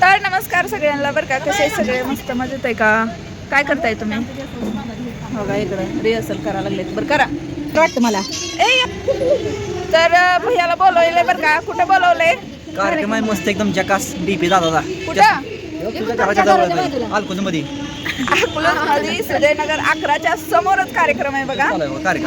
तर नमस्कार सगळ्यांना बरं का? कसे सगळे? मस्त मजेत आहे का? काय करताय तुम्ही? हो का इकडं रिहर्सल करा लागलेत. बरं करा. वाटतं मला? तर भैयाला बोलवलंय बरं का? कुठं बोलवलंय? कार्यक्रम आहे मस्त एकदम जकास डीपी दादाचा. कुठं? मध्ये अकलूजमध्ये सुजयनगर अकराच्या समोरच कार्यक्रम आहे बघा.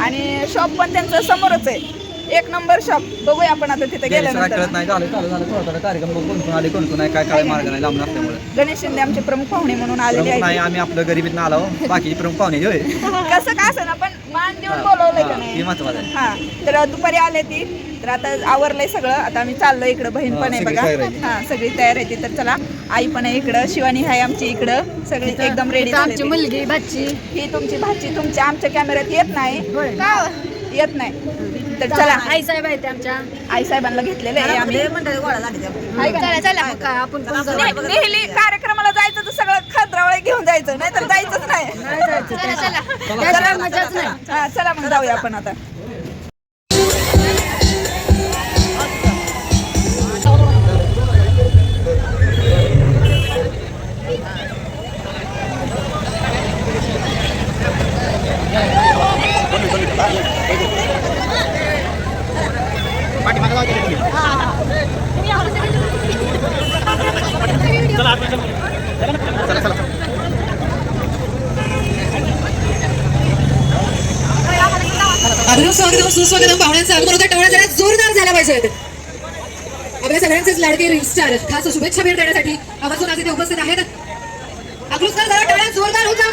आणि शॉप पण त्यांचं समोरच आहे. एक नंबर शॉप बघूया आपण आता तिथे गेल्यानंतर. कळत नाही झालं चालू झालं थोडा थोडा कार्यक्रम बघ कोण कोण आले कोण कोण आहे काय काय मार्ग नाही लांबून असल्यामुळे. गणेश शिंदे आमचे प्रमुख पाहुणे म्हणून आलेले नाही आहेत. आम्ही आपलं गरिबीत आलो बाकीचे प्रमुख पाहुणे होय. कसं का असं ना पण मान देऊन बोलवलंय का नाही? हे महत्वाचं आहे. हा तर दुपारी आले ती तर आता आवरलंय सगळं आता आम्ही चाललोय इकडं बहीण पण आहे बघा. हा सगळी तयार आहे ती तर चला आई पण आहे इकडं शिवानी आहे आमची इकडं. सगळी एकदम रेडी आमची मुलगी भाची. ही तुमची भाची तुमच्या आमच्या कॅमेऱ्यात येत नाही. का? येत नाही. तर चला. आई साहेब आहेत आमच्या. आई साहेबांना घेतलेलं आहे आम्ही. आहे का? नाही? चला चला मग काय आपण पण जाऊ. ने- नेहली कार्यक्रमाला जायचं तर सगळं खद्रावळे घेऊन जायचं नाही तर जायचंच नाही. चला चला. त्याशिवाय मजाच नाही. हा, चला मग जाऊया आपण आता. स्वागतम सुस्वागतम पाहुण्यांचं आगमन होतं टवळा जरा जोरदार झाला पाहिजे. आपल्या सगळ्यांचेच लाडके रील स्टार खास शुभेच्छा भेट देण्यासाठी आवर्जून आज इथे उपस्थित आहेत. अकलूजकर जरा टवळ्या जोरदार होत जाऊ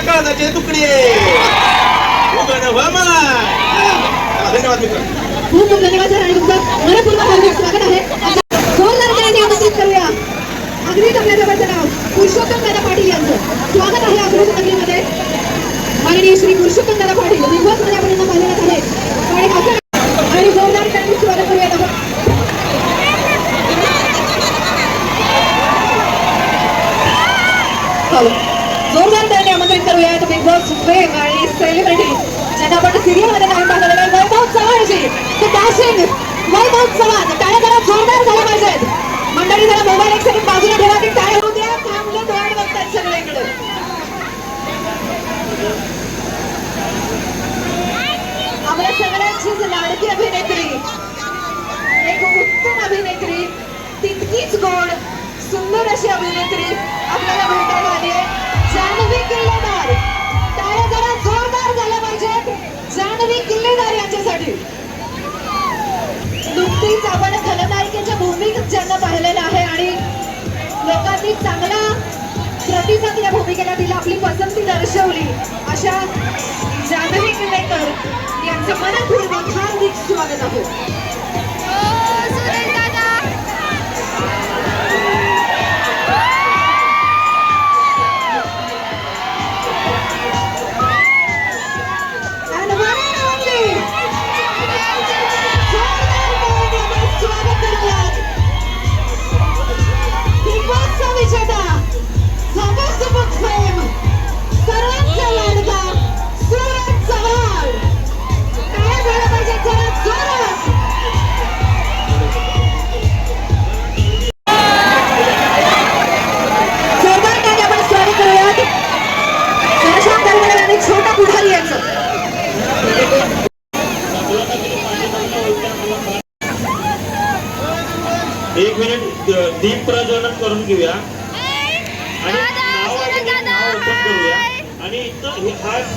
पिदादाच्या काळजाचे तुकडे. उघड व्हा मला धन्यवाद मित्र. खूप खूप धन्यवाद सर. आणि तुमचं मनपूर्वक हार्दिक स्वागत आहे. जोरदार करायचे आमंत्रित करूया. अग्नी कमल्याचं नाव पुरुषोत्तम दादा पाटील यांचं. स्वागत आहे अग्नी कमलीमध्ये माननीय श्री पुरुषोत्तम दादा पाटील दिवस पाहिलेलं आहे आणि आपण आणि जोरदार त्यांनी स्वागत करूयात आपण चालेल. जोरदार त्याने आमंत्रित करूयात बिग बॉस फेम आणि सेलिब्रिटी ज्यांना आपण सिरियलमध्ये काम पाहिलेलं आहे वैभव चव्हाणजी ते डॅशिंग वैभव चव्हाण. टाळ्या जरा जोरदार झाल्या पाहिजेत मंडळी जरा मोबाईल एक सेकंड बाजूला ठेवा की टाळ्या होऊ द्या. थांबले डोळे बघतात सगळीकडे. आपल्या सगळ्यांचीच लाडकी अभिनेत्री एक उत्तम अभिनेत्री तितकीच गोड सुंदर अशी अभिनेत्री आपल्याला भेटायला आपण खलनायिकेच्या भूमिकेत ज्यांना पाहिलेलं आहे आणि लोकांनी चांगला प्रतिसाद या भूमिकेला दिला आपली पसंती दर्शवली अशा जानवी किल्लेकर यांचं मनपूर्वक हार्दिक स्वागत आहे. दीप प्रज्वलन करून घेऊया. आणि नाव ओपन करूया. आणि इथं हे-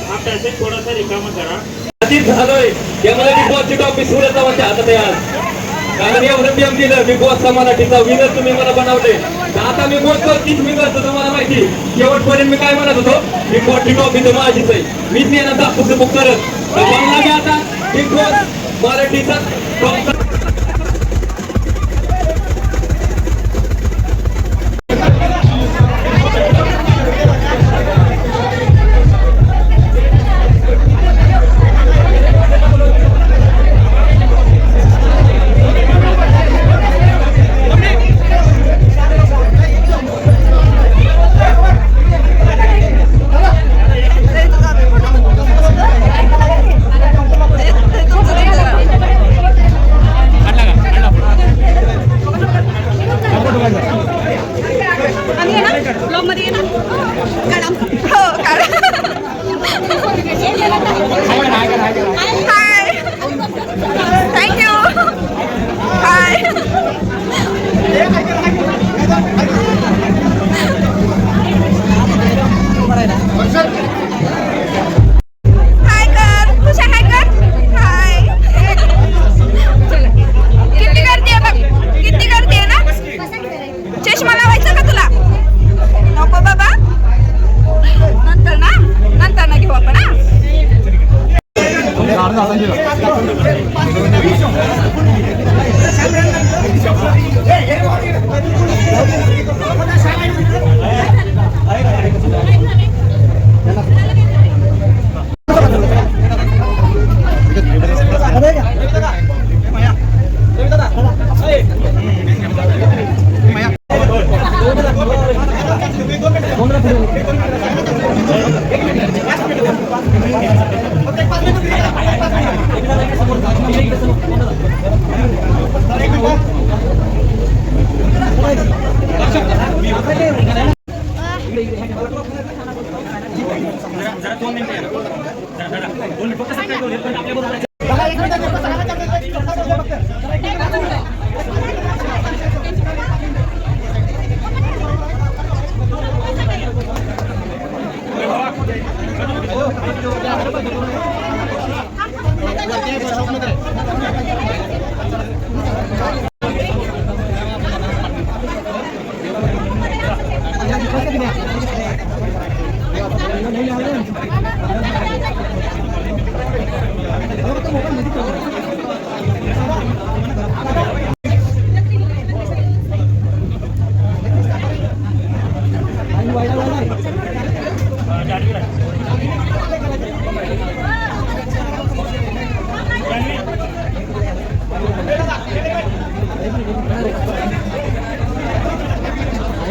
हा पॅसेज थोडासा रिकामा करा. आधीच झालोय. त्यामुळे बिग बॉसची टॉपिक सूर्य चव्हाणच्या हातात आहे आज. कारण एवढं नियम दिलं बिग बॉसचा मराठीचा विनर तुम्ही मला बनवले. आता मी बोलतो तीच करतो तुम्हाला माहिती. शेवटपर्यंत मी काय म्हणत होतो? बिग बॉसची टॉपिक तर माझीच आहे. मीच नाही ना बुक करत. तर बनला मी आता. बिग बॉस मराठीचा टॉप जरा दोन मिनिटं जरा जरा दोन मिनिट फक्त आपल्या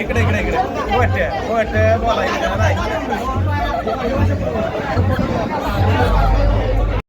इकडे इकडे इकडे. वट खोट बोलायचं नाही